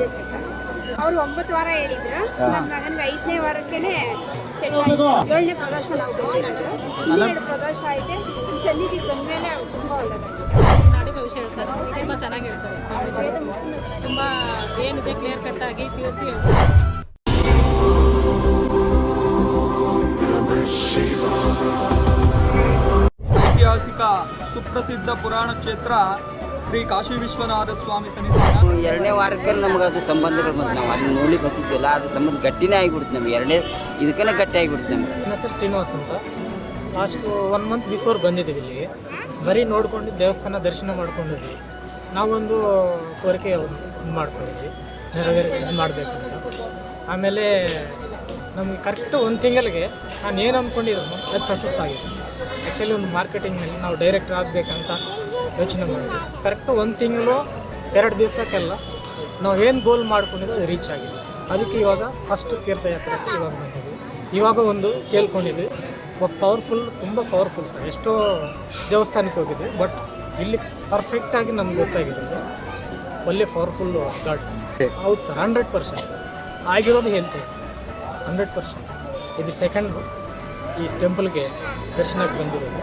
ಇದೆ ಸೆಟ್ ಅವ್ರು ಒಂಬತ್ತು ವಾರ ಹೇಳಿದ್ರು. ನನ್ನ ಮಗನಿಗೆ ಐದನೇ ವಾರಕ್ಕೇನೆ ಸೆಟ್ ಆಯ್ತು. ಏಳನೇ ಪ್ರದರ್ಶನ ಹನ್ನೆರಡು ಪ್ರದರ್ಶನ ಐತೆ ಈ ಸನ್ನಿಧಿಗೆ ಬಂದಮೇಲೆ ತುಂಬ ಒಳ್ಳೆದಾಗಿದೆ ನಾಡಿ ಭವಿಷ್ಯ ಹೇಳ್ತಾರೆ. ತುಂಬ ಚೆನ್ನಾಗಿ ಹೇಳ್ತಾರೆ. ತುಂಬ ಏನಿದೆ ಕ್ಲಿಯರ್ ಕಟ್ ಆಗಿ ತಿಳಿಸಿ ಹೇಳ್ತಾರೆ. ಐತಿಹಾಸಿಕ ಸುಪ್ರಸಿದ್ಧ ಪುರಾಣ ಕ್ಷೇತ್ರ ಶ್ರೀ ಕಾಶಿ ವಿಶ್ವನಾಥ ಸ್ವಾಮಿ ಸನ್ನಿಧಾನ ಎರಡನೇ ವಾರಕ್ಕೆ ನಮ್ಗೆ ಅದು ಸಂಬಂಧಗಳು ಬಂತು. ನಾವು ಅಲ್ಲಿ ನೋಡ್ಲಿಕ್ಕೆ ಬರ್ತಿದ್ದಿಲ್ಲ ಅದು ಸಂಬಂಧ ಗಟ್ಟಿನೇ ಆಗಿಬಿಡ್ತು ನಮ್ಗೆ. ಎರಡನೇ ಇದಕ್ಕೇ ಗಟ್ಟಿ ಆಗಿಬಿಡ್ತು ನಮ್ಗೆ. ನನ್ನ ಹೆಸರು ಶ್ರೀನಿವಾಸ್ ಅಂತ. ಲಾಸ್ಟ್ ಒನ್ ಮಂತ್ ಬಿಫೋರ್ ಬಂದಿದ್ದೀವಿ ಇಲ್ಲಿಗೆ. ಬರೀ ನೋಡಿಕೊಂಡು ದೇವಸ್ಥಾನ ದರ್ಶನ ಮಾಡ್ಕೊಂಡಿದ್ವಿ. ನಾವೊಂದು ಕೋರಿಕೆ ಇದು ಮಾಡ್ಕೊಂಡಿದ್ವಿ. ನೆರವೇರಿ ಇದು ಮಾಡಬೇಕು ಅಂತ. ಆಮೇಲೆ ನಮ್ಗೆ ಕರೆಕ್ಟ್ ಒಂದು ತಿಂಗಳಿಗೆ ನಾನು ಏನು ಅಂದ್ಕೊಂಡಿರೋದು ಅದು ಸಕ್ಸಸ್ ಆಗಿದೆ. ಆ್ಯಕ್ಚುಲಿ ಒಂದು ಮಾರ್ಕೆಟಿಂಗ್ನಲ್ಲಿ ನಾವು ಡೈರೆಕ್ಟರ್ ಆಗಬೇಕಂತ ಯೋಚನೆ ಮಾಡಿದ್ವಿ. ಕರೆಕ್ಟು ಒಂದು ತಿಂಗಳು, ಎರಡು ದಿವಸಕ್ಕೆಲ್ಲ ನಾವು ಏನು ಗೋಲ್ ಮಾಡ್ಕೊಂಡಿದ್ದು ಅದು ರೀಚ್ ಆಗಿದೆ. ಅದಕ್ಕೆ ಇವಾಗ ಫಸ್ಟ್ ತೀರ್ಥಯಾತ್ರೆಗೆ ಇವಾಗ ಬಂದಿದ್ವಿ. ಇವಾಗ ಒಂದು ಕೇಳ್ಕೊಂಡಿದ್ವಿ. ಪವರ್ಫುಲ್ ತುಂಬ ಪವರ್ಫುಲ್ ಸರ್ ಎಷ್ಟೋ ದೇವಸ್ಥಾನಕ್ಕೆ ಹೋಗಿದ್ವಿ ಬಟ್ ಇಲ್ಲಿ ಪರ್ಫೆಕ್ಟಾಗಿ ನಮ್ಗೆ ಗೊತ್ತಾಗಿದೆ ಸರ್ ಒಳ್ಳೆ ಪವರ್ಫುಲ್ ಗಾಡ್ಸ್ ಹೌದು ಸರ್ ಹಂಡ್ರೆಡ್ ಪರ್ಸೆಂಟ್ ಆಗಿರೋದು ಹೇಳ್ತೀವಿ ಹಂಡ್ರೆಡ್ ಪರ್ಸೆಂಟ್ ಇದು ಸೆಕೆಂಡ್ ಈ ಟೆಂಪಲ್ಗೆ ದರ್ಶನಕ್ಕೆ ಬಂದಿರೋದು